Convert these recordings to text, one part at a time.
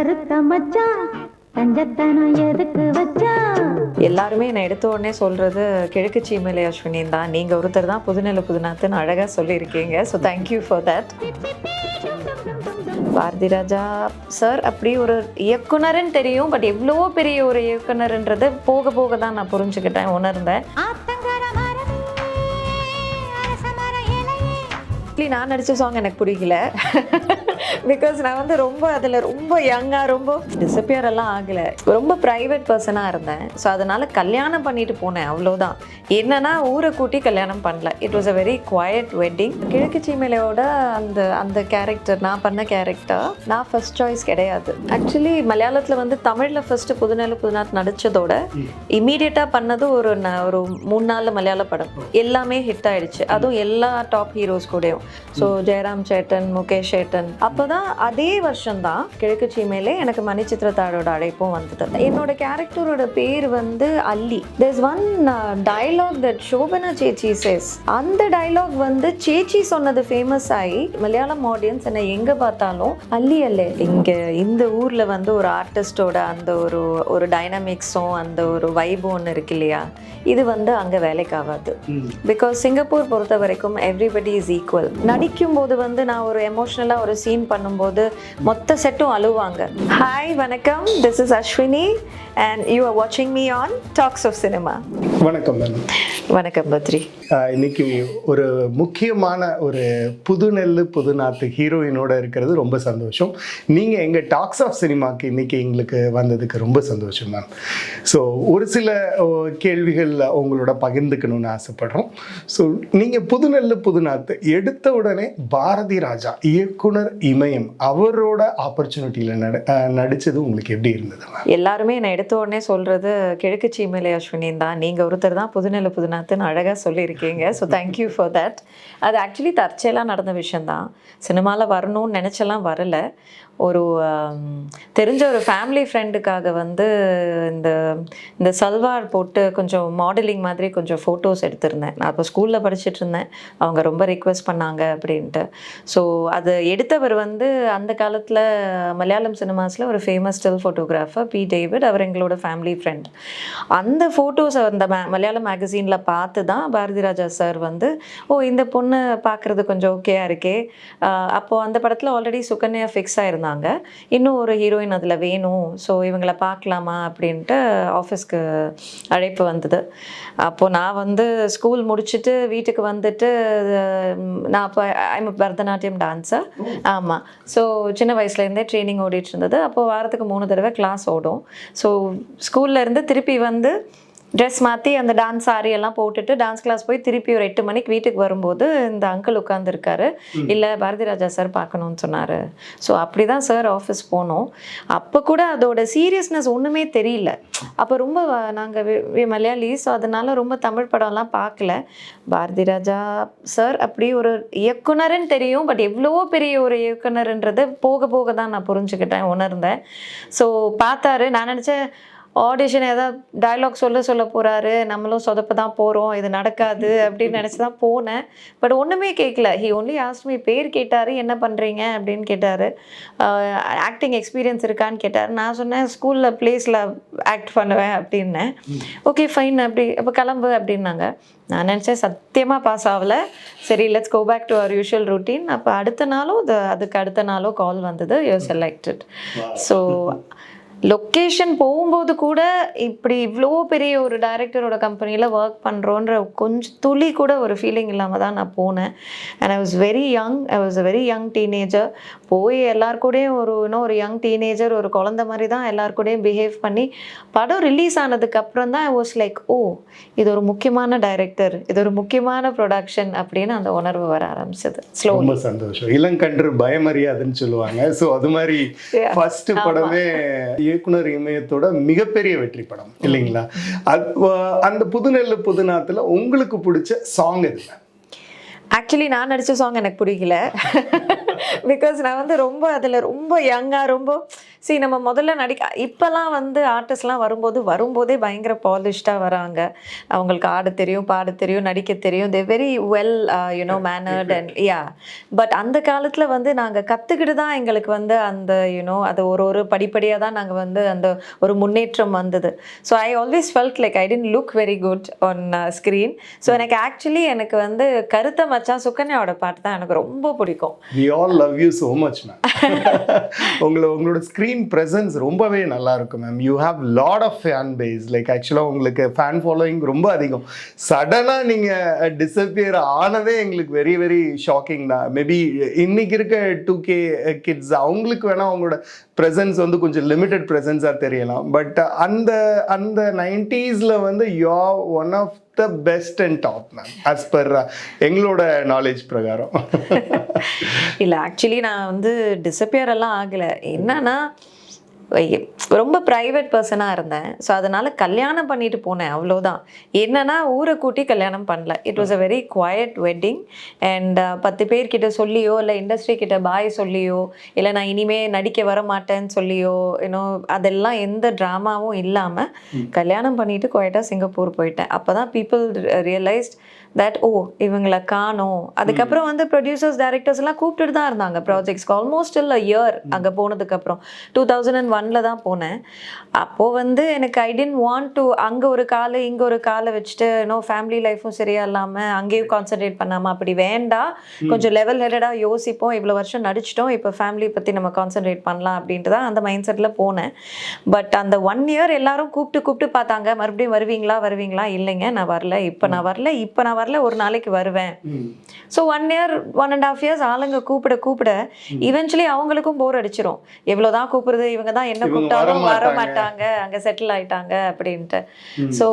கருத்த மச்சான் கஞ்சத்தனம் எதுக்கு வச்சான் எல்லாருமே என்னை எடுத்த உடனே சொல்றது கிழக்கு சீமலை அஸ்வினின் தான். நீங்க ஒருத்தர் தான் புதுநெல்லை புதுநாத்துன்னு அழகா சொல்லியிருக்கீங்க. So thank you for that Bharathi Raja sir அப்படி ஒரு இயக்குனர்னு தெரியும் பட் எவ்வளோ பெரிய ஒரு இயக்குனர்ன்றது போக போக தான் நான் புரிஞ்சுக்கிட்டேன் உணர்ந்தேன். நான் நடித்த சாங் எனக்கு பிடிக்கல. பிகாஸ் நான் வந்து ரொம்ப அதில் ரொம்ப யங்காக ரொம்ப டிசப்பியர் எல்லாம் ஆகலை. ரொம்ப ப்ரைவேட் பர்சனாக இருந்தேன். ஸோ அதனால் கல்யாணம் பண்ணிட்டு போனேன். அவ்வளோதான் என்னன்னா ஊரை கூட்டி கல்யாணம் பண்ணல. It was a very quiet wedding கிழக்கு சீமையிலோட அந்த அந்த கேரக்டர் நான் பண்ண கேரக்டர் நான் ஃபர்ஸ்ட் சாய்ஸ் கிடையாது. ஆக்சுவலி மலையாளத்தில் வந்து தமிழில் ஃபர்ஸ்ட் புதுநெல் புதுநாத் நடித்ததோட இமீடியட்டாக பண்ணது ஒரு ந- ஒரு மூணு நாலு மலையாள படம். எல்லாமே ஹிட் ஆயிடுச்சு. அதுவும் எல்லா டாப் ஹீரோஸ் கூடயும். ஸோ ஜெயராம் சேட்டன் முகேஷ் சேட்டன் அப்போதான் அதே வருஷம்தான் கிழக்கு சீமையிலே எனக்கு மணிச்சித்திரத்தாழோட அழைப்பும் வந்தது. என்னோட கேரக்டரோட பேர் வந்து Alli. There's one dialogue that Shobana chechi says அந்த டயலாக் வந்து சேச்சி சொன்னது ஃபேமஸ் ஆகி மலையாளம் ஆடியன்ஸ் என்னை எங்கே பார்த்தாலும் அல்லி அல்லே. இங்கே இந்த ஊரில் வந்து ஒரு ஆர்டிஸ்டோட அந்த ஒரு ஒரு டைனமிக்ஸும் அந்த ஒரு வைபும் ஒன்று இருக்கு இல்லையா? இது வந்து அங்கே வேலைக்கு ஆகாது. பிகாஸ் சிங்கப்பூர் பொறுத்த வரைக்கும் எவ்ரிபடி இஸ் ஈக்குவல் நடிக்கும் போது வந்து நான் ஒரு எமோஷ்னலாக ஒரு சீன் பண்ணும்போது மொத்த செட்டும் அழுவாங்க. ஹாய் வணக்கம். This is Ashwini and you are வாட்சிங் me on Talks of Cinema வணக்கம் மேம் வணக்கம் பத்ரி. இன்னைக்கு ஒரு முக்கியமான ஒரு புதுநெல்லு புதுநாத்து ஹீரோயினோட இருக்கிறது ரொம்ப சந்தோஷம். நீங்கள் எங்கள் டாக்ஸ் ஆஃப் சினிமாக்கு இன்னைக்கு எங்களுக்கு வந்ததுக்கு ரொம்ப சந்தோஷம் மேம் ஸோ ஒரு சில கேள்விகள் உங்களோட பகிர்ந்துக்கணும்னு ஆசைப்படுறோம். ஸோ நீங்கள் புதுநெல்லு புதுநாத்து எடுத்த உடனே பாரதி ராஜா இயக்குனர் இமயம் அவரோட ஆப்பர்ச்சுனிட்டியில் நட உங்களுக்கு எப்படி இருந்தது எல்லாருமே என்னை எடுத்த உடனே சொல்கிறது கிழக்கு சீமலை அஸ்வினின் தான். நீங்கள் ஒருத்தர் தான் புதுநெல்லை புதுநாத்துன்னு அழகாக சொல்லியிருக்கீங்க. So thank you for that அது ஆக்சுவலி தற்செயலாக நடந்த விஷயந்தான் சினிமாவில் வரணும்னு நினச்செல்லாம் வரல. ஒரு தெரிஞ்ச ஒரு ஃபேமிலி ஃப்ரெண்டுக்காக வந்து இந்த இந்த சல்வார் போட்டு கொஞ்சம் மாடலிங் மாதிரி கொஞ்சம் ஃபோட்டோஸ் எடுத்திருந்தேன். நான் அப்போ ஸ்கூலில் படிச்சுட்டு இருந்தேன். அவங்க ரொம்ப ரிக்வெஸ்ட் பண்ணாங்க அப்படின்ட்டு. ஸோ அது எடுத்தவர் வந்து அந்த காலத்தில் மலையாளம் சினிமாஸில் ஒரு famous still photographer P David அவர் எங்களோட ஃபேமிலி ஃப்ரெண்ட் அந்த ஃபோட்டோஸ் அந்த மலையாளம் மேகசீனில் பார்த்து தான் பாரதி ராஜா சார் வந்து ஓ இந்த பொண்ணு பார்க்குறது கொஞ்சம் ஓகேயா இருக்கே. ஆஹ் அப்போ அந்த படத்தில் ஆல்ரெடி சுகன்யா ஃபிக்ஸ் ஆயிருந்தாங்க. இன்னும் ஒரு ஹீரோயின் அதில் வேணும் ஸோ இவங்கள பார்க்கலாமா அப்படின்ட்டு ஆஃபீஸ்க்கு அழைப்பு வந்தது. அப்போது நான் வந்து ஸ்கூல் முடிச்சுட்டு வீட்டுக்கு வந்துட்டு நான் அப்போ ஐம் பரதநாட்டியம் டான்ஸர் ஆமாம் ஸோ சின்ன வயசுலேருந்தே ட்ரைனிங் ஓடிட்டு இருந்தது. அப்போது வாரத்துக்கு மூணு தடவை கிளாஸ் ஓடும். ஸோ ஸ்கூல்லேருந்து திருப்பி வந்து ட்ரெஸ் மாற்றி அந்த டான்ஸ் சாரி எல்லாம் போட்டுட்டு டான்ஸ் கிளாஸ் போய் திருப்பி ஒரு எட்டு மணிக்கு வீட்டுக்கு வரும்போது இந்த அங்கிள் உட்காந்துருக்காரு இல்லை பாரதி ராஜா சார் பார்க்கணும்னு சொன்னார். ஸோ அப்படி தான் சார் ஆஃபீஸ் போனோம். அப்போ கூட அதோட சீரியஸ்னஸ் ஒன்றுமே தெரியல. அப்போ ரொம்ப நாங்கள் மலையாளி ஸோ அதனால ரொம்ப தமிழ் படம்லாம் பார்க்கல. பாரதி ராஜா சார் அப்படி ஒரு இயக்குனர்னு தெரியும் பட் எவ்வளோ பெரிய ஒரு இயக்குனர்ன்றது போக போக தான் நான் புரிஞ்சுக்கிட்டேன் உணர்ந்தேன். ஸோ பார்த்தாரு. நான் நினச்சேன் ஆடிஷன் ஏதாவது டயலாக் சொல்ல சொல்ல போகிறாரு நம்மளும் சொதப்ப தான் போகிறோம் இது நடக்காது அப்படின்னு நினச்சி தான் போனேன். பட் ஒன்றுமே கேட்கல ஹி ஒன்லி ஆஸ்ட் மீ பேர் கேட்டார். என்ன பண்ணுறீங்க அப்படின்னு கேட்டார். ஆக்டிங் எக்ஸ்பீரியன்ஸ் இருக்கான்னு கேட்டார். நான் சொன்னேன் ஸ்கூலில் ப்ளேஸில் ஆக்ட் பண்ணுவேன் அப்படின்னேன். ஓகே ஃபைன் அப்படி அப்போ கிளம்பு அப்படின்னாங்க. நான் நினச்சேன் சத்தியமாக பாஸ் ஆகல. சரி let's go back to our usual routine. அப்போ அடுத்த நாளும் அது அதுக்கு அடுத்த நாளும் கால் வந்தது. யூ செலக்டட் ஸோ லொக்கேஷன் போகும்போது கூட இப்படி இவ்வளோ பெரிய ஒரு டைரக்டரோட கம்பெனியில் ஒர்க் பண்ணுறோன்ற கொஞ்சம் துளி கூட ஒரு ஃபீலிங் இல்லாமல் தான் நான் போனேன். And I was very young I was a very young teenager போய் எல்லார் கூடயும் ஒரு இன்னும் ஒரு யங் டீனேஜர் ஒரு குழந்த மாதிரி தான் எல்லார் கூடயும் பிஹேவ் பண்ணி படம் ரிலீஸ் ஆனதுக்கு அப்புறம் தான் ஐ வாஸ் லைக் ஓ இது ஒரு முக்கியமான டைரக்டர் இது ஒரு முக்கியமான ப்ரொடக்ஷன் அப்படின்னு அந்த உணர்வு வர ஆரம்பிச்சது. ஸ்லோ ரொம்ப சந்தோஷம். இளங்கன்று பயமறியாதுன்னு சொல்லுவாங்க. ஸோ அது மாதிரி. ஃபர்ஸ்ட் படமே இயக்குனர் இமயத்தோட மிகப்பெரிய வெற்றி படம் இல்லைங்களா? அது அந்த புதுநெல்லு புதுநாத்துல உங்களுக்கு பிடிச்ச சாங் எதுல ஆக்சுவலி நான் நடித்த சாங் எனக்கு பிடிக்கல. பிகாஸ் நான் வந்து ரொம்ப அதில் ரொம்ப யங்காக ரொம்ப சரி நம்ம முதல்ல நடிக்க இப்போல்லாம் வந்து ஆர்டிஸ்ட்லாம் வரும்போது வரும்போதே பயங்கர பாலிஷ்டாக வராங்க. அவங்களுக்கு ஆட தெரியும் பாட தெரியும் நடிக்க தெரியும். They very well you know mannered and ya but அந்த காலத்தில் வந்து நாங்கள் கற்றுக்கிட்டு தான் எங்களுக்கு வந்து அந்த யூனோ அது ஒரு ஒரு படிப்படியாக தான் நாங்கள் வந்து அந்த ஒரு முன்னேற்றம் வந்தது. So I always felt like I tend look very good on screen so எனக்கு ஆக்சுவலி எனக்கு வந்து கருத்த மச்சான் சுகன்யாவோட பாட்டு தான் எனக்கு ரொம்ப பிடிக்கும். We all love you so much உங்களை உங்களோட ஸ்க்ரீன் ப்ரெசன்ஸ் ரொம்பவே நல்லா இருக்கும் ma'am you have lot of fan base like ஆக்சுவலாக உங்களுக்கு ஃபேன் ஃபாலோயிங் ரொம்ப அதிகம். சடனாக நீங்கள் டிஸப்பியர் ஆனதே எங்களுக்கு வெரி வெரி ஷாக்கிங் தான். மேபி இன்னைக்கு இருக்க டூ கே கிட்ஸ் அவங்களுக்கு வேணால் அவங்களோட ப்ரெசன்ஸ் வந்து கொஞ்சம் லிமிட்டட் ப்ரெசன்ஸாக தெரியலாம். பட் அந்த அந்த நைன்டீஸில் வந்து you are one of the best and top ma'am as per எங்களோட நாலேஜ் பிரகாரம். இல்லை ஆக்சுவலி நான் வந்து டிசப்பியர் எல்லாம் ஆகலை. என்னன்னா ரொம்ப ப்ரைவேட் பர்சனாக இருந்தேன். ஸோ அதனால் கல்யாணம் பண்ணிட்டு போனேன். அவ்வளோதான் என்னன்னா ஊரை கூட்டி கல்யாணம் பண்ணல. It was a very quiet wedding and பத்து பேர்கிட்ட சொல்லியோ இல்லை இண்டஸ்ட்ரி கிட்ட பாய் சொல்லியோ இல்லை நான் இனிமே நடிக்க வர மாட்டேன்னு சொல்லியோ யூனோ அதெல்லாம் எந்த ட்ராமாவும் இல்லாமல் கல்யாணம் பண்ணிட்டு குவைட்டாக சிங்கப்பூர் போயிட்டேன். அப்போ தான் பீப்புள் ரியலைஸ்ட் தட் ஓ இவங்களை காணோம். அதுக்கப்புறம் வந்து ப்ரொடியூசர்ஸ் டைரக்டர்ஸ் எல்லாம் கூப்பிட்டுட்டு தான் இருந்தாங்க ப்ராஜெக்ட்ஸ்க்கு ஆல்மோஸ்ட் இல்லை இயர் அங்கே போனதுக்கப்புறம். டூ தௌசண்ட் அண்ட் ஒனில் தான் போனேன். அப்போது வந்து எனக்கு ஐ டென்ட் வாண்ட் டு அங்கே ஒரு காலை இங்கே ஒரு காலை வச்சுட்டு நோ ஃபேமிலி லைஃப்பும் சரியா இல்லாமல் அங்கேயும் கான்சென்ட்ரேட் பண்ணாமல் அப்படி வேண்டாம் கொஞ்சம் லெவல் ஹெடடாக யோசிப்போம். இவ்வளோ வருஷம் நடிச்சிட்டோம். இப்போ ஃபேமிலி பற்றி நம்ம கான்சென்ட்ரேட் பண்ணலாம் அப்படின்ட்டு தான் அந்த மைண்ட் செட்டில் போனேன். பட் அந்த ஒன் இயர் எல்லாரும் கூப்பிட்டு கூப்பிட்டு பார்த்தாங்க. மறுபடியும் வருவீங்களா வருவீங்களா? இல்லைங்க நான் வரல. இப்போ நான் வரல. இப்போ நான் வரல ஒரு நாளைக்கு வருவேன். So one year one and half years ஆளுங்க கூப்பிட கூப்பிட இவென்ச்சுவலி அவங்களுக்கும் போர் அடிச்சிரும். எவ்வளோதான் கூப்பிடுறது இவங்க தான் என்ன கூப்பிட்டாலும் வர. மாட்டாங்க அங்கே செட்டில் ஆயிட்டாங்க அப்படின்ட்டு. ஸோ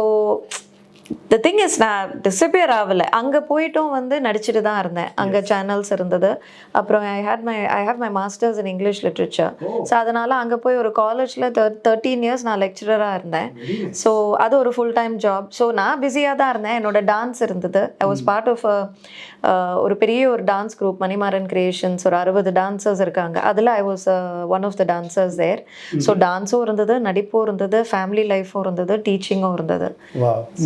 த திங் இஸ் நான் டிசப்பியர் ஆகலை. அங்கே போயிட்டும் வந்து நடிச்சுட்டு தான் இருந்தேன். அங்கே சேனல்ஸ் இருந்தது. அப்புறம் I had my I have my masters in English literature so அதனால் அங்கே போய் ஒரு காலேஜில் தேர்ட்டீன் இயர்ஸ் நான் லெக்சரராக இருந்தேன். ஸோ அது ஒரு ஃபுல் டைம் ஜாப் ஸோ நான் பிஸியாக தான் இருந்தேன். என்னோட டான்ஸ் இருந்தது. ஐ வாஸ் பார்ட் ஆஃப் ஒரு பெரிய ஒரு டான்ஸ் குரூப் மணிமாறன் கிரியேஷன்ஸ் ஒரு அறுபது டான்சர்ஸ் இருக்காங்க. அதில் I was one of the dancers there so டான்ஸும் இருந்தது நடிப்பும் இருந்தது ஃபேமிலி லைஃப்பும் இருந்தது டீச்சிங்கும் இருந்தது.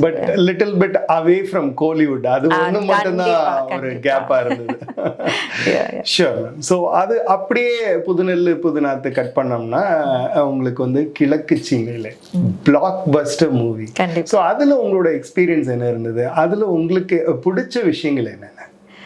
But little bit away from Kollywood அது ஒன்று மட்டும்தான் ஒரு கண்டிப்பா. கேப்பா இருந்தது. மேம் ஸோ அது அப்படியே புதுநெல்லு புதுநாத்து கட் பண்ணோம்னா உங்களுக்கு வந்து Kizhakku Cheemayile block buster movie so அதில் உங்களோட எக்ஸ்பீரியன்ஸ் என்ன இருந்தது? அதில் உங்களுக்கு பிடிச்ச விஷயங்கள் என்னென்ன?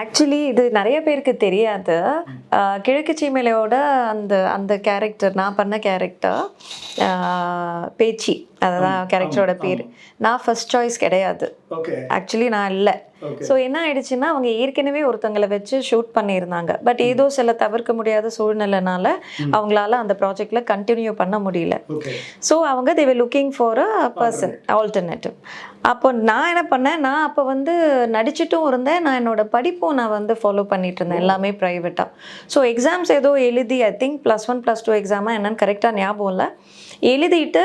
ஆக்சுவலி இது நிறைய பேருக்கு தெரியாது. கிழக்கு சீமையிலோட அந்த அந்த கேரக்டர் நான் பண்ண கேரக்டர் பேச்சி. அதுதான் கேரக்டரோட பேர். நான் ஃபர்ஸ்ட் சாய்ஸ் கிடையாது. ஆக்சுவலி நான் இல்லை. ஸோ என்ன ஆயிடுச்சுன்னா அவங்க ஏற்கனவே ஒருத்தங்களை வச்சு ஷூட் பண்ணியிருந்தாங்க. பட் ஏதோ சில தவிர்க்க முடியாத சூழ்நிலைனால அவங்களால அந்த ப்ராஜெக்ட்ல கண்டினியூ பண்ண முடியல. ஸோ அவங்க தேவை looking for a person alternative அப்போ நான் என்ன பண்ணேன் நான் அப்போ வந்து நடிச்சிட்டும் இருந்தேன். நான் என்னோட படிப்பும் நான் வந்து ஃபாலோ பண்ணிட்டு இருந்தேன் எல்லாமே ப்ரைவேட்டாக ஸோ எக்ஸாம்ஸ் ஏதோ எழுதி I think plus one plus two எக்ஸாமா என்னன்னு கரெக்டாக ஞாபகம் இல்லை. எழுதிட்டு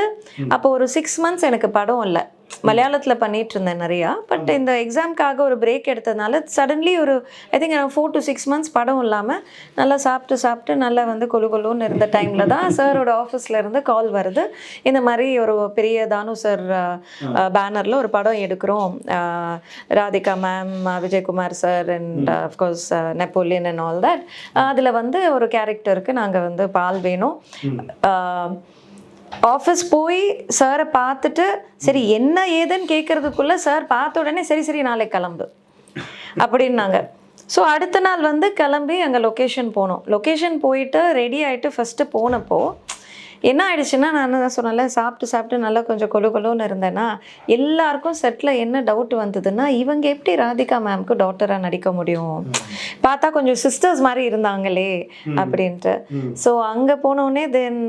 அப்போ ஒரு சிக்ஸ் மந்த்ஸ் எனக்கு படம் இல்லை. மலையாளத்தில் பண்ணிட்டு இருந்தேன் நிறையா பட் இந்த எக்ஸாம்க்காக ஒரு பிரேக் எடுத்ததுனால சடன்லி ஒரு I think four to six months படம் இல்லாமல் நல்லா சாப்பிட்டு சாப்பிட்டு நல்லா வந்து கொலு கொலுன்னு இருந்த டைமில் தான் சாரோட ஆஃபீஸில் இருந்து கால் வருது. இந்த மாதிரி ஒரு பெரிய தானு சார் பேனரில் ஒரு படம் எடுக்கிறோம். Radhika ma'am Vijayakumar sir and of course Napoleon and all that அதில் வந்து ஒரு கேரக்டருக்கு நாங்கள் வந்து பால் வேணும். ஆஃபீஸ் போய் சாரை பார்த்துட்டு சரி என்ன ஏதுன்னு கேட்கறதுக்குள்ளே சார் பார்த்த உடனே சரி சரி நாளைக்கு கிளம்பு. அப்படின்னாங்க. ஸோ அடுத்த நாள் வந்து கிளம்பி அங்கே லொக்கேஷன் போனோம். லொக்கேஷன் போயிட்டு ரெடி ஆகிட்டு ஃபஸ்ட்டு போனப்போ என்ன ஆயிடுச்சுன்னா நான் தான் சொன்னேன்ல சாப்பிட்டு சாப்பிட்டு நல்லா கொஞ்சம் கொலு கொலுன்னு இருந்தேன்னா எல்லாருக்கும் செட்டில் என்ன டவுட் வந்ததுன்னா இவங்க எப்படி ராதிகா மேம்க்கு டாக்டராக நடிக்க முடியும்? பார்த்தா கொஞ்சம் சிஸ்டர்ஸ் மாதிரி இருந்தாங்களே அப்படின்ட்டு. ஸோ அங்கே போனோடனே தென்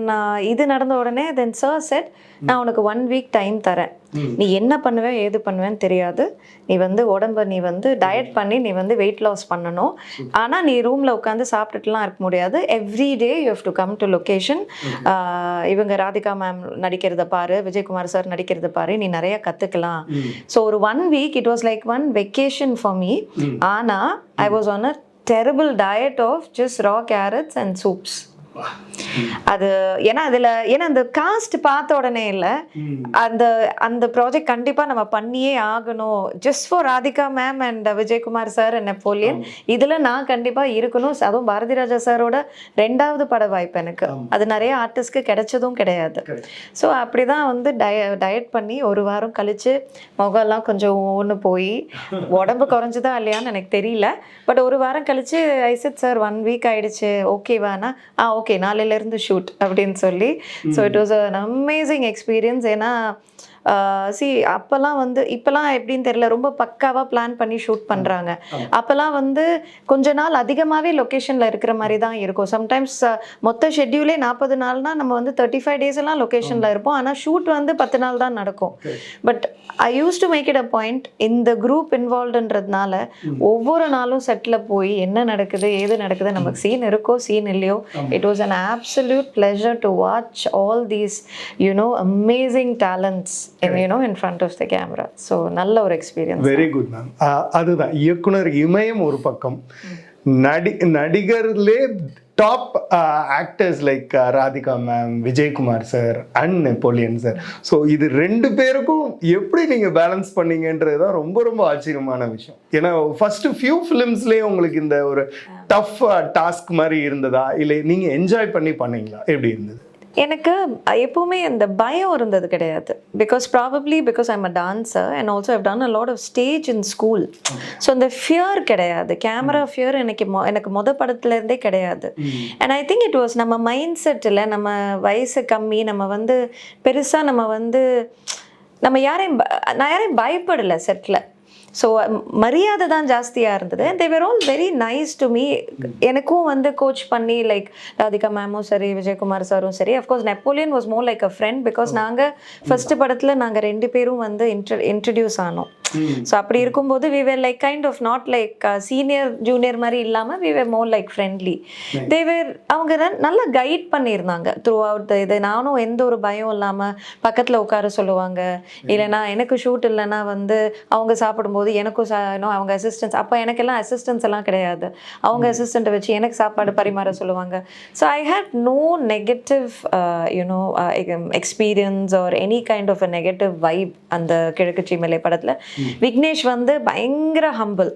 இது நடந்த உடனே தென் சார் செட் நான் உனக்கு ஒன் வீக் டைம் தரேன். நீ என்ன பண்ணுவே ஏது பண்ணுவேன்னு தெரியாது. நீ வந்து உடம்ப நீ வந்து டயட் பண்ணி நீ வந்து வெயிட் லாஸ் பண்ணணும். ஆனால் நீ ரூமில் உட்காந்து சாப்பிட்டுட்டுலாம் இருக்க முடியாது. Every day you have to come to location இவங்க ராதிகா மேம் நடிக்கிறத பாரு விஜயகுமார் சார் நடிக்கிறத பாரு நீ நிறைய கற்றுக்கலாம் ஸோ ஒரு one week it was like one vacation for me. ஆனால் I was on a terrible diet of just raw carrots and soups அது ஏன்னா அதில் ஏன்னா அந்த காஸ்ட் பார்த்த உடனே இல்லை. அந்த அந்த ப்ராஜெக்ட் கண்டிப்பாக நம்ம பண்ணியே ஆகணும். Just for Radhika ma'am and Vijayakumar sir and Napoleon இதில் நான் கண்டிப்பாக இருக்கணும். அதுவும் பாரதி ராஜா சாரோட ரெண்டாவது பட வாய்ப்பு எனக்கு. அது நிறைய ஆர்டிஸ்ட்க்கு கிடைச்சதும் கிடையாது. ஸோ அப்படி தான் வந்து டய டயட் பண்ணி ஒரு வாரம் கழிச்சு முகம்லாம் கொஞ்சம் ஒன்று போய் உடம்பு குறைஞ்சுதா இல்லையான்னு எனக்கு தெரியல. பட் ஒரு வாரம் கழிச்சு ஐசித் சார் ஒன் வீக் ஆயிடுச்சு. ஓகேவானா ஆ ஓகே நாளையிலேருந்து ஷூட் அப்படின்னு சொல்லி. So it was an amazing experience ஏன்னா சி அப்போல்லாம் வந்து இப்போல்லாம் எப்படின்னு தெரியல ரொம்ப பக்காவாக பிளான் பண்ணி ஷூட் பண்ணுறாங்க அப்போல்லாம் வந்து கொஞ்ச நாள் அதிகமாகவே லொக்கேஷனில் இருக்கிற மாதிரி தான் இருக்கும். சம்டைம்ஸ் மொத்த ஷெட்யூலே நாற்பது நாள்னா நம்ம வந்து தேர்ட்டி ஃபைவ் டேஸ் எல்லாம் லொக்கேஷனில் இருப்போம். ஆனால் ஷூட் வந்து பத்து நாள் தான் நடக்கும். But I use to make it a point இந்த குரூப் இன்வால்வ்ன்றதுனால ஒவ்வொரு நாளும் செட்டில் போய் என்ன நடக்குது ஏது நடக்குது நமக்கு சீன் இருக்கோ சீன் இல்லையோ it was an absolute pleasure to watch all these you know amazing know in front of the camera. So நல்ல ஒரு எக்ஸ்பீரியன்ஸ் வெரி குட் மேம் அதுதான். இயக்குனர் இமயம் ஒரு பக்கம். நடி நடிகர்லே top actors like Radhika ma'am Vijayakumar sir and Napoleon sir so இது ரெண்டு பேருக்கும் எப்படி நீங்கள் பேலன்ஸ் பண்ணீங்கன்றது தான் ரொம்ப ரொம்ப ஆச்சரியமான விஷயம். ஏன்னா ஃபர்ஸ்ட் ஃபியூ ஃபிலிம்ஸ்லேயே உங்களுக்கு இந்த ஒரு டஃப் டாஸ்க் மாதிரி இருந்ததா? இல்லை நீங்கள் என்ஜாய் பண்ணி பண்ணீங்களா? எப்படி இருந்தது? எனக்கு எப்பவுமே அந்த பயம் இருந்தது கிடையாது. Because probably because I'm a dancer and also have done a lot of stage in school so அந்த ஃபியர் கிடையாது. கேமரா ஃபியர் எனக்கு மொ எனக்கு மொத படத்துலேருந்தே கிடையாது. And I think it was நம்ம மைண்ட் செட்டில் நம்ம வயசு கம்மி நம்ம வந்து பெருசாக நம்ம வந்து நம்ம யாரையும் நான் யாரையும் பயப்படலை செட்டில் ஸோ மரியாதை தான் ஜாஸ்தியாக இருந்தது. They were all very nice to me எனக்கும் வந்து கோச் பண்ணி லைக் ராதிகா மேமும் சரி விஜயகுமார் சாரும் சரி. Of course Napoleon was more like a friend because நாங்கள் ஃபர்ஸ்ட் படத்தில் நாங்கள் ரெண்டு பேரும் வந்து இன்ட்ர இன்ட்ரடியூஸ் ஆனோம். ஸோ அப்படி இருக்கும்போது we were like kind of not like senior junior மாதிரி இல்லாமல் we were more like friendly they were அவங்க நல்லா கைட் பண்ணியிருந்தாங்க த்ரூ அவுட் இது. நானும் எந்த ஒரு பயம் இல்லாமல் பக்கத்தில் உட்கார சொல்லுவாங்க. இல்லைன்னா எனக்கு ஷூட் இல்லைன்னா வந்து அவங்க சாப்பிடும்போது எனக்கும் சா அவங்க அசிஸ்டன்ஸ் அப்போ எனக்கெல்லாம் அசிஸ்டன்ஸ் எல்லாம் கிடையாது. அவங்க அசிஸ்டண்ட்டை வச்சு எனக்கு சாப்பாடு பரிமாற சொல்லுவாங்க. So I had no negative you know experience or any kind of a negative vibe அந்த கிழக்கு சீமலை படத்தில். விக்னேஷ் வந்து பயங்கர humble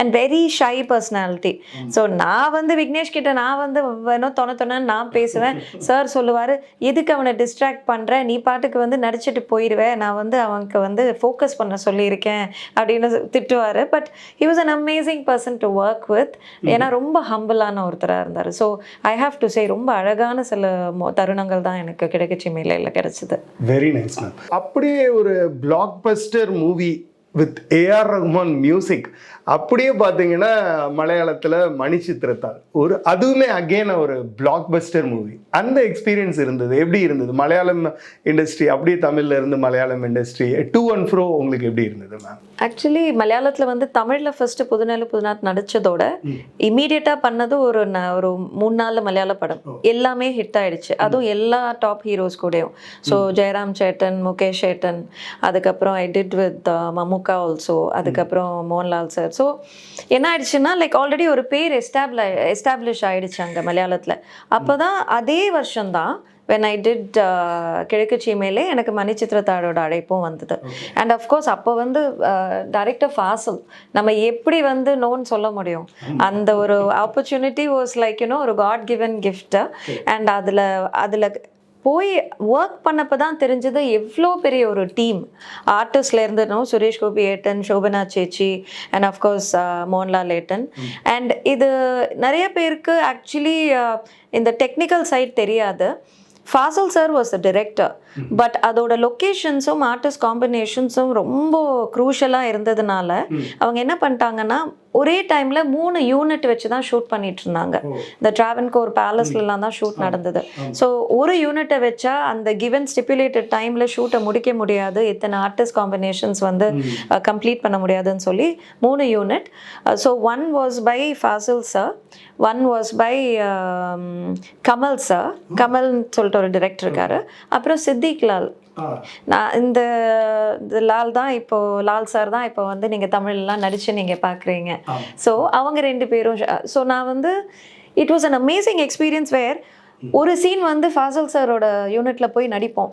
and very shy personality so நான் வந்து விக்னேஷ் கிட்ட நான் வந்து வேணும் தொண தொணன்னு நான் பேசுவேன். சார் சொல்லுவார் எதுக்கு அவனை டிஸ்ட்ராக்ட் பண்ணுற நீ பாட்டுக்கு வந்து நடிச்சிட்டு போயிடுவேன் நான் வந்து அவனுக்கு வந்து ஃபோக்கஸ் பண்ண சொல்லியிருக்கேன். அப்படின்னு திட்டுவார். But he was an amazing person to work with ஏன்னா ரொம்ப ஹம்பிளான ஒருத்தராக இருந்தார். So I have to say ரொம்ப அழகான சில தருணங்கள் தான் எனக்கு கிடைக்கச்சி மேலையில் கிடைச்சிது. வெரி நைஸ் மேம் அப்படியே ஒரு blockbuster movie with AR Rahman music அப்படியே பார்த்தீங்கன்னா மலையாளத்தில் மணிச்சித்திரத்தால் ஒரு அதுவுமே அகெயின் ஒரு பிளாக் பஸ்டர் மூவி அந்த எக்ஸ்பீரியன்ஸ் இருந்தது. எப்படி இருந்தது? மலையாளம் இண்டஸ்ட்ரி அப்படியே தமிழ்ல இருந்து மலையாளம் இண்டஸ்ட்ரி டூ அண்ட் ஃப்ரோ உங்களுக்கு எப்படி இருந்தது மேம் ஆக்சுவலி மலையாளத்தில் வந்து தமிழில் ஃபர்ஸ்ட் புதுநெல்லு புதுநாத் நடிச்சதோட இமீடியட்டாக பண்ணது ஒரு ந- ஒரு மூணு நாலு மலையாள படம். எல்லாமே ஹிட் ஆயிடுச்சு. அதுவும் எல்லா டாப் ஹீரோஸ் கூடயும். So Jayaram Satan Mukesh Satan அதுக்கப்புறம் I did with Mammukka also அதுக்கப்புறம் மோகன்லால் சார் ஸோ என்ன ஆயிடுச்சுன்னா லைக் ஆல்ரெடி ஒரு பேர் எஸ்டாப்ள எஸ்டாப்ளிஷ் ஆயிடுச்சு அங்கே மலையாளத்தில். அப்போ தான் அதே வருஷம்தான் வென் ஐ டிட் கிழக்கு சீமையிலே எனக்கு மணிச்சித்திரத்தாழோட அழைப்பும் வந்தது. அண்ட் அஃப்கோர்ஸ் அப்போ வந்து டைரக்டர் ஃபாசல் நம்ம எப்படி வந்து நோன்னு சொல்ல முடியும்? அந்த ஒரு opportunity was like you know ஒரு காட் கிவன் கிஃப்ட் அண்ட் அதில் அதில் போய் ஒர்க் பண்ணப்போ தான் தெரிஞ்சது எவ்வளோ பெரிய ஒரு டீம் ஆர்டிஸ்ட்ல இருந்துனோ Suresh Gopi ettan Shobana chechi and of course Mohanlal ettan and இது நிறைய பேருக்கு ஆக்சுவலி இந்த டெக்னிக்கல் சைட் தெரியாது. Fazil sir was the director but அதோட லொக்கேஷன்ஸும் ஆர்டிஸ்ட் காம்பினேஷன்ஸும் ரொம்ப க்ரூஷலாக இருந்ததுனால அவங்க என்ன பண்ணிட்டாங்கன்னா ஒரே டைம்ல மூணு யூனிட் வச்சு தான் ஷூட் பண்ணிட்டு இருந்தாங்க. இந்த டிராவன்கோர் பேலஸ்லலாம் தான் ஷூட் நடந்தது. ஸோ ஒரு யூனிட்டை வச்சா அந்த கிவன் ஸ்டிப்புலேட்டட் டைம்ல ஷூட்டை முடிக்க முடியாது. இத்தனை ஆர்டிஸ்ட் காம்பினேஷன்ஸ் வந்து கம்ப்ளீட் பண்ண முடியாதுன்னு சொல்லி மூணு unit so one was by Fazil sir one was by Kamal sir கமல்னு சொல்லிட்டு ஒரு டிரெக்டர் இருக்காரு. அப்புறம் சித்திக் லால் நான் இந்த லால் தான் இப்போ லால் சார் தான் இப்போ வந்து நீங்கள் தமிழ்லாம் நடிச்சு நீங்கள் பார்க்குறீங்க ஸோ அவங்க ரெண்டு பேரும் ஸோ நான் வந்து it was an amazing experience where ஒரு சீன் வந்து ஃபாசல் சாரோட யூனிட்ல போய் நடிப்போம்.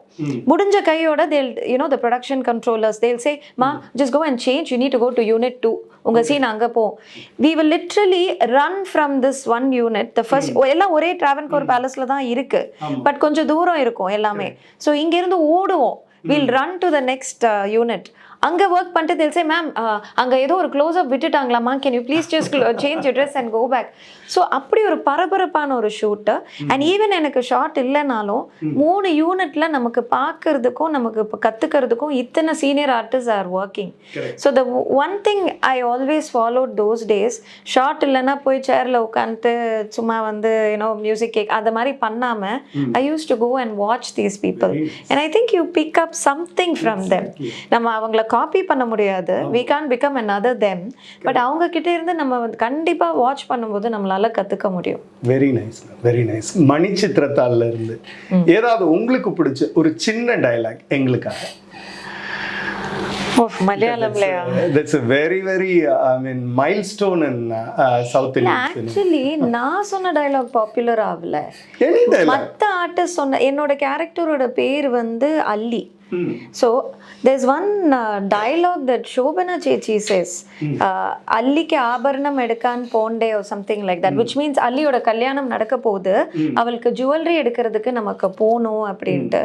முடிஞ்ச கையோட தேல் you know the production controllers they'll say மா. Just go and change you need to go to unit two உங்க சீன் அங்க போ. We will literally run from this one unit the first எல்லாம் ஒரே ட்ராவன்கோர் பேலஸ்ல தான் இருக்கு. பட் கொஞ்சம் தூரம் இருக்கும் எல்லாமே. ஸோ இங்கேருந்து ஓடுவோம். Will run to the next unit அங்கே ஒர்க் பண்ணிட்டு தெரிசே மேம் அங்கே ஏதோ ஒரு close up விட்டுட்டாங்களாமா? Can you please just change dress and go back so அப்படி ஒரு பரபரப்பான ஒரு ஷூட்டு அண்ட் ஈவன் எனக்கு ஷார்ட் இல்லைனாலும் மூணு யூனிட்ல நமக்கு பார்க்கறதுக்கும் நமக்கு இப்போ கற்றுக்கிறதுக்கும் இத்தனை senior artist are working so the one thing I always followed those days shot இல்லைன்னா போய் சேரில் உட்காந்துட்டு சும்மா வந்து யூனோ மியூசிக் கேக் அந்த மாதிரி பண்ணாமல் I use to go and watch these people and I think you pick up something from them நம்ம அவங்கள காப்பி பண்ண முடியாது. We can't become other them but அவங்க கிட்ட இருந்து நம்ம கண்டிப்பாக வாட்ச் பண்ணும்போது நம்மளால கற்றுக்க முடியும். வெரி நைஸ் வெரி நைஸ் மணிச்சித்திரத்தாள்ல இருந்து ஏதாவது உங்களுக்கு பிடிச்ச ஒரு சின்ன டயலாக் எங்களுக்காக? Very very I mean in south actually நான் சொன்ன டயலாக் பாப்புலர் ஆகல. மற்ற ஆர்டிஸ்ட் சொன்ன என்னோட கேரக்டரோட பேர் வந்து Alli so there's one dialogue that Shobana chechi says அல்லிக்கு ஆபரணம் எடுக்கான்னு போண்டே ஓ something like that which means அல்லியோட கல்யாணம் நடக்க போகுது. அவளுக்கு ஜுவல்லரி எடுக்கிறதுக்கு நமக்கு போகணும் அப்படின்ட்டு.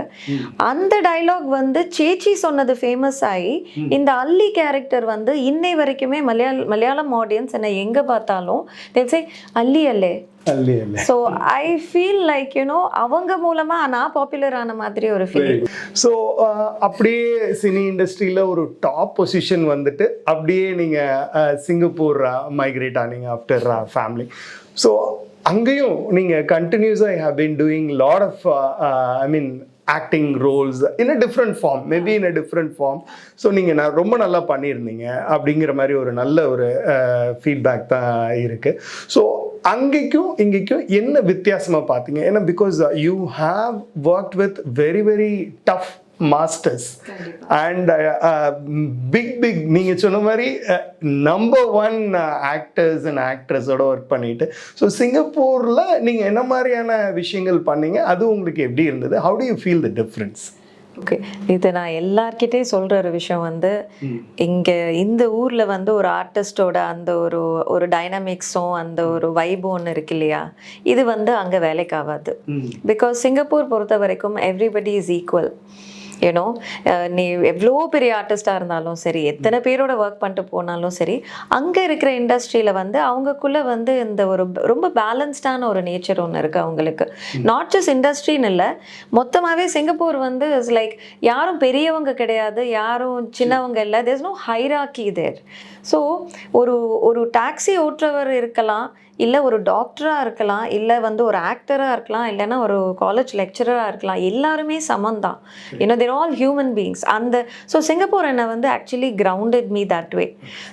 அந்த டயலாக் வந்து சேச்சி சொன்னது ஃபேமஸ் ஆகி இந்த அல்லி கேரக்டர் வந்து இன்னை வரைக்குமே மலையாள மலையாளம் ஆடியன்ஸ் என்னை எங்கே பார்த்தாலும் அல்லி அல்ல so I feel like you know அவங்க மூலமா நான் பாப்புலர் ஆன மாதிரி ஒரு ஃபீல் ஸோ அப்படியே சினி இண்டஸ்ட்ரியில் ஒரு டாப் பொசிஷன் வந்துட்டு அப்படியே நீங்கள் சிங்கப்பூர் மைக்ரேட் ஆனீங்க ஆஃப்டர் ஃபேமிலி ஸோ அங்கேயும் நீங்கள் கண்டினியூஸாக have been doing lot of I mean acting roles in a different form maybe in a different form so நீங்கள் நான் ரொம்ப நல்லா பண்ணியிருந்தீங்க அப்படிங்கிற மாதிரி ஒரு நல்ல ஒரு ஃபீட்பேக் தான் இருக்குது ஸோ அங்கேக்கும் இங்கேக்கும் என்ன வித்தியாசமாக பார்த்தீங்க? ஏன்னா because you have work with very very tough masters and big big நீங்கள் சொன்ன மாதிரி நம்பர் ஒன் ஆக்டர்ஸ் அண்ட் ஆக்ட்ரஸோட ஒர்க் பண்ணிட்டு ஸோ சிங்கப்பூரில் நீங்கள் என்ன மாதிரியான விஷயங்கள் பண்ணீங்க? அது உங்களுக்கு எப்படி இருந்தது? How do you feel the difference okay. இது நான் எல்லார்கிட்டயும் சொல்ற ஒரு விஷயம் வந்து இங்க இந்த ஊர்ல வந்து ஒரு ஆர்டிஸ்டோட அந்த ஒரு ஒரு டைனமிக்ஸும் அந்த ஒரு வைபும் ஒன்று இருக்கு இல்லையா? இது வந்து அங்க வேலைக்கு ஆகாது. பிகாஸ் சிங்கப்பூர் பொறுத்த வரைக்கும் எவ்ரிபடி இஸ் ஈக்குவல் யூனோ நீ எவ்வளோ பெரிய ஆர்டிஸ்டாக இருந்தாலும் சரி எத்தனை பேரோட ஒர்க் பண்ணிட்டு போனாலும் சரி அங்கே இருக்கிற இண்டஸ்ட்ரியில் வந்து அவங்கக்குள்ளே வந்து இந்த ஒரு ரொம்ப பேலன்ஸ்டான ஒரு நேச்சர் ஒன்று இருக்குது அவங்களுக்கு. நாட் ஜஸ்ட் இண்டஸ்ட்ரின்னு இல்லை மொத்தமாகவே சிங்கப்பூர் வந்து லைக் யாரும் பெரியவங்க கிடையாது யாரும் சின்னவங்க இல்லை there's no hierarchy there so ஒரு ஒரு டாக்ஸி ஓட்டுறவர் இருக்கலாம் இல்லை ஒரு டாக்டராக இருக்கலாம் இல்லை வந்து ஒரு ஆக்டராக இருக்கலாம் இல்லைன்னா ஒரு காலேஜ் லெக்சரராக இருக்கலாம். எல்லாருமே சமம் தான் you know they're all human beings அந்த ஸோ சிங்கப்பூர் என்னை வந்து actually grounded me that way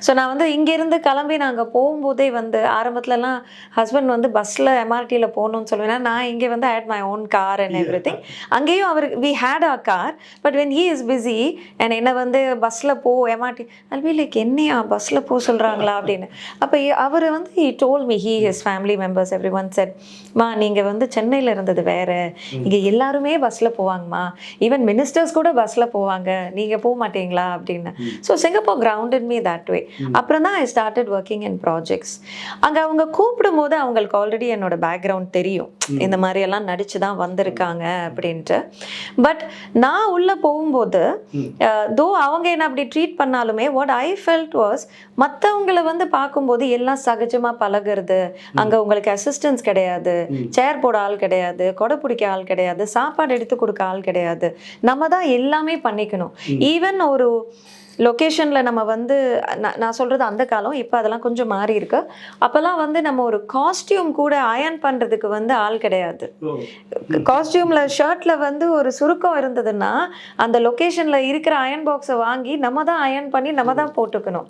so நான் வந்து இங்கேருந்து கிளம்பி நாங்கள் போகும்போதே வந்து ஆரம்பத்துலலாம் ஹஸ்பண்ட் வந்து பஸ்ஸில் எம்ஆர்டியில் போகணும்னு சொல்லுவேன். நான் இங்கே வந்து had my own car and everything அங்கேயும் அவர் we had a car but when he is busy and என்னை வந்து பஸ்ஸில் போ எம்ஆர்டி அல்வி லைக் என்னையா பஸ்ஸில் போக சொல்கிறாங்களா அப்படின்னு. அப்போ அவர் வந்து he told me he his family members everyone said மா நீங்கள் வந்து சென்னையில் இருந்தது வேற. இங்கே எல்லாருமே பஸ்ஸில் போவாங்கம்மா. ஈவன் மினிஸ்டர்ஸ் கூட பஸ்ஸில் போவாங்க. நீங்கள் போக மாட்டீங்களா? அப்படின்னு. So Singapore grounded me that way அப்புறம் தான் I started working in projects அங்கே அவங்க கூப்பிடும் போது அவங்களுக்கு ஆல்ரெடி என்னோட பேக்ரவுண்ட் தெரியும். இந்த மாதிரி எல்லாம் நடிச்சு தான் வந்திருக்காங்க அப்படின்ட்டு. பட் நான் உள்ளே போகும்போது தோ அவங்க என்ன அப்படி ட்ரீட் பண்ணாலுமே வாட் ஐ ஃபெல்ட் வாஸ் மற்றவங்கள வந்து பார்க்கும்போது எல்லாம் சகஜமாக பழகுறது அங்கே உங்களுக்கு அசிஸ்டன்ஸ் கிடையாது. சேர் போட ஆள் கிடையாது. கொடை பிடிக்க ஆள் கிடையாது. சாப்பாடு எடுத்து கொடுக்க ஆள் கிடையாது. நம்ம தான் எல்லாமே பண்ணிக்கணும். ஈவன் ஒரு லொக்கேஷனில் நம்ம வந்து நான் சொல்கிறது அந்த காலம் இப்போ அதெல்லாம் கொஞ்சம் மாறி இருக்கு. அப்போல்லாம் வந்து நம்ம ஒரு காஸ்டியூம் கூட அயர்ன் பண்ணுறதுக்கு வந்து ஆள் கிடையாது. காஸ்டியூமில் ஷர்ட்டில் வந்து ஒரு சுருக்கம் இருந்ததுன்னா அந்த லொக்கேஷனில் இருக்கிற அயர்ன் பாக்ஸை வாங்கி நம்ம தான் அயர்ன் பண்ணி நம்ம தான் போட்டுக்கணும்.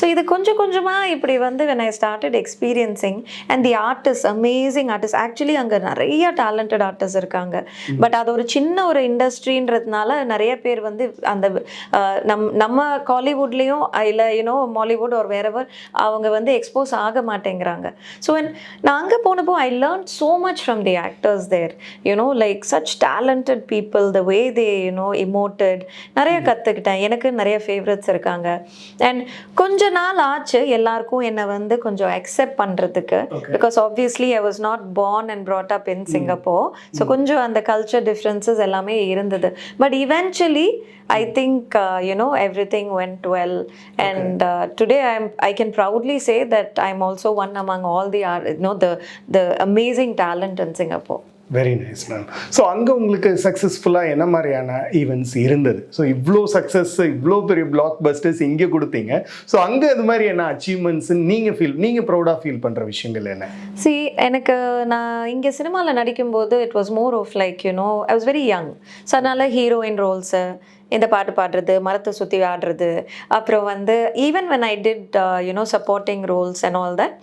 ஸோ இது கொஞ்சம் கொஞ்சமாக இப்படி வந்து when I started experiencing and the artists amazing artist actually அங்கே நிறைய டேலண்டட் ஆர்டிஸ்ட் இருக்காங்க. பட் அது ஒரு சின்ன ஒரு இண்டஸ்ட்ரின்றதுனால நிறைய பேர் வந்து அந்த நம் நம்ம நம்ம காலிவுட்லேயும் இல்லை யூனோ மாலிவுட் ஒரு வேறவர் அவங்க வந்து எக்ஸ்போஸ் ஆக மாட்டேங்கிறாங்க. ஸோ நான் அங்கே போனப்போ I learn so much from the actors there you know like such talented people the way they you know emoted நிறைய கற்றுக்கிட்டேன் எனக்கு நிறைய ஃபேவரட்ஸ் இருக்காங்க. அண்ட் கொஞ்ச நாள் ஆச்சு எல்லாருக்கும் என்னை வந்து கொஞ்சம் அக்செப்ட் பண்ணுறதுக்கு because obviously I was not born and brought up in Singapore so கொஞ்சம் அந்த கல்ச்சர் டிஃப்ரென்சஸ் எல்லாமே இருந்தது. But eventually I think you know everything went well and today I am I can proudly say that I am also one among all the are no the the amazing talent in Singapore very nice ma'am so அங்கே உங்களுக்கு சக்ஸஸ்ஃபுல்லாக என்ன மாதிரியான events இருந்தது? So இவ்வளோ success இவ்வளோ பெரிய black busters இங்கே கொடுத்தீங்க. ஸோ அங்கே இது மாதிரி என்ன அச்சீவ்மெண்ட்ஸ் நீங்கள் ஃபீல் நீங்கள் ப்ரௌடாக ஃபீல் பண்ணுற விஷயங்கள் என்ன? சி எனக்கு நான் இங்கே சினிமாவில் நடிக்கும்போது it was more of like you know I was very young so அதனால் ஹீரோயின் ரோல்ஸு இந்த பாட்டு பாடுறது மரத்தை சுற்றி ஆடுறது. அப்புறம் வந்து even when I did you know supporting roles and all that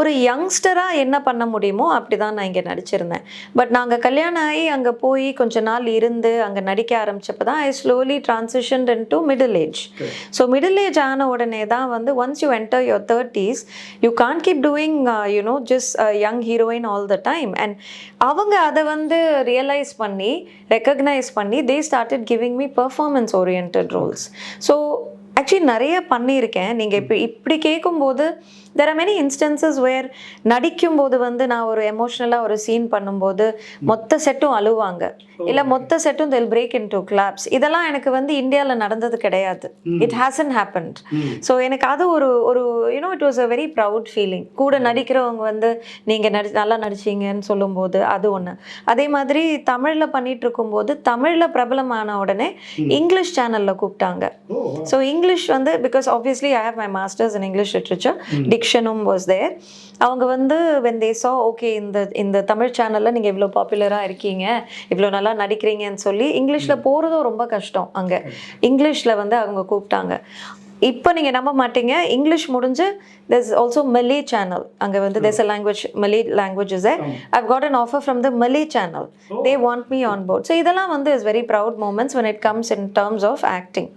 ஒரு யங்ஸ்டராக என்ன பண்ண முடியுமோ அப்படி தான் நான் இங்கே நடிச்சிருந்தேன். பட் நாங்கள் கல்யாணம் ஆகி அங்கே போய் கொஞ்ச நாள் இருந்து அங்கே நடிக்க ஆரம்பிச்சப்போ தான் I slowly transition in to middle age so middle age ஆன உடனே தான் வந்து once you enter your thirties you can't keep doing you know just young heroine all the time and அவங்க அதை வந்து ரியலைஸ் பண்ணி ரெக்கக்னைஸ் பண்ணி they started giving me performance orient roles so actually நிறைய பண்ணியிருக்கேன். நீங்கள் இப்போ இப்படி கேட்கும்போது there are many instances where நடிக்கும்போது வந்து நான் ஒரு எமோஷ்னலாக ஒரு சீன் பண்ணும்போது மொத்த செட்டும் அழுவாங்க. இல்லை மொத்த செட்டும் they'll break into claps இதெல்லாம் எனக்கு வந்து இந்தியாவில் நடந்தது கிடையாது. இட் ஹாசன் ஹேப்பன்ட் ஸோ எனக்கு அது ஒரு ஒரு you know it was a very proud feeling கூட நடிக்கிறவங்க வந்து நீங்கள் நடி நல்லா நடிச்சீங்கன்னு சொல்லும்போது அது ஒன்று அதே மாதிரி தமிழில் பண்ணிட்டு இருக்கும்போது தமிழில் பிரபலமான உடனே இங்கிலீஷ் சேனலில் கூப்பிட்டாங்க. ஸோ இங்கிலீஷ் வந்து because obviously I have my masters in English literature டிக்ஷனும் was there அவங்க வந்து வென் தே சா ஓகே இந்த இந்த தமிழ் சேனலில் நீங்கள் இவ்வளோ பாப்புலராக இருக்கீங்க இவ்வளோ நல்லா நடிக்கிறீங்கன்னு சொல்லி இங்கிலீஷில் போகிறதும் ரொம்ப கஷ்டம் அங்கே. இங்கிலீஷில் வந்து அவங்க கூப்பிட்டாங்க. இப்போ நீங்கள் நம்ப மாட்டீங்க. இங்கிலீஷ் முடிஞ்சு there's ஆல்சோ மலே சேனல் அங்கே வந்து there's a language Malay language is I've got an offer from the Malay channel. They want me on board. So இதெல்லாம் வந்து is very proud moments when it comes in terms of acting.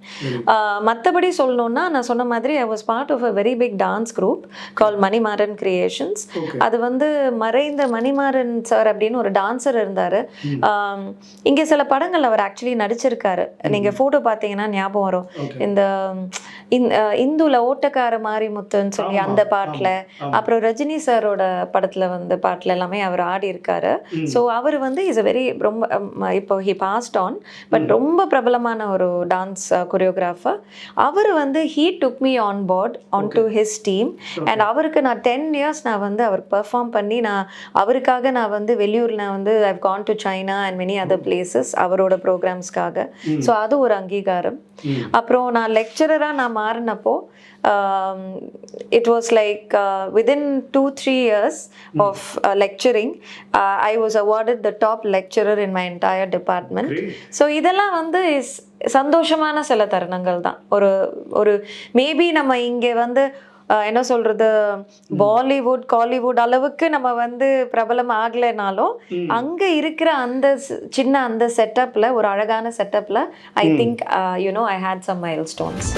மற்றபடி சொல்லணும்னா நான் சொன்ன மாதிரி I was part of a very big dance group call Manimaran Creations அது வந்து மறைந்த மணிமாறன் சார் அப்படின்னு ஒரு டான்சர் இருந்தார். இங்கே சில படங்கள் அவர் ஆக்சுவலி நடிச்சிருக்காரு. நீங்கள் ஃபோட்டோ பார்த்தீங்கன்னா ஞாபகம் வரும். இந்த இந்துல ஓட்டக்கார மாரிமுத்துன்னு சொல்லி அந்த பாட்டுல. அப்புறம் ரஜினி சாரோட படத்துல வந்து பாட்டுல எல்லாமே அவர் ஆடி இருக்காரு. ஸோ அவர் வந்து இஸ் a வெரி ரொம்ப இப்போ ஹி பாஸ்ட் ஆன் பட் ரொம்ப பிரபலமான ஒரு டான்ஸ் கொரியோகிராஃபர் அவர் வந்து he took me on board on to his team and அவருக்கு நான் டென் இயர்ஸ் நான் வந்து அவர் பெர்ஃபார்ம் பண்ணி நான் அவருக்காக நான் வந்து வெளியூர் நான் வந்து I've gone to China and many other places அவரோட ப்ரோக்ராம்ஸ்க்காக ஸோ அது ஒரு அங்கீகாரம். அப்புறம் நான் லெக்சரராக நான் மாறினப்போ it was like within two three years of lecturing I was awarded the top lecturer in my entire department so இதெல்லாம் வந்து is- சந்தோஷமான சில தருணங்கள் தான். ஒரு ஒரு மேபி நம்ம இங்கே வந்து அஹ், என்ன சொல்றது பாலிவுட் காலிவுட் அளவுக்கு நம்ம வந்து பிரபலம் ஆகலைனாலும் அங்க இருக்கிற அந்த சின்ன அந்த செட்டப்ல ஒரு அழகான செட்டப்ல I think you know I had some milestones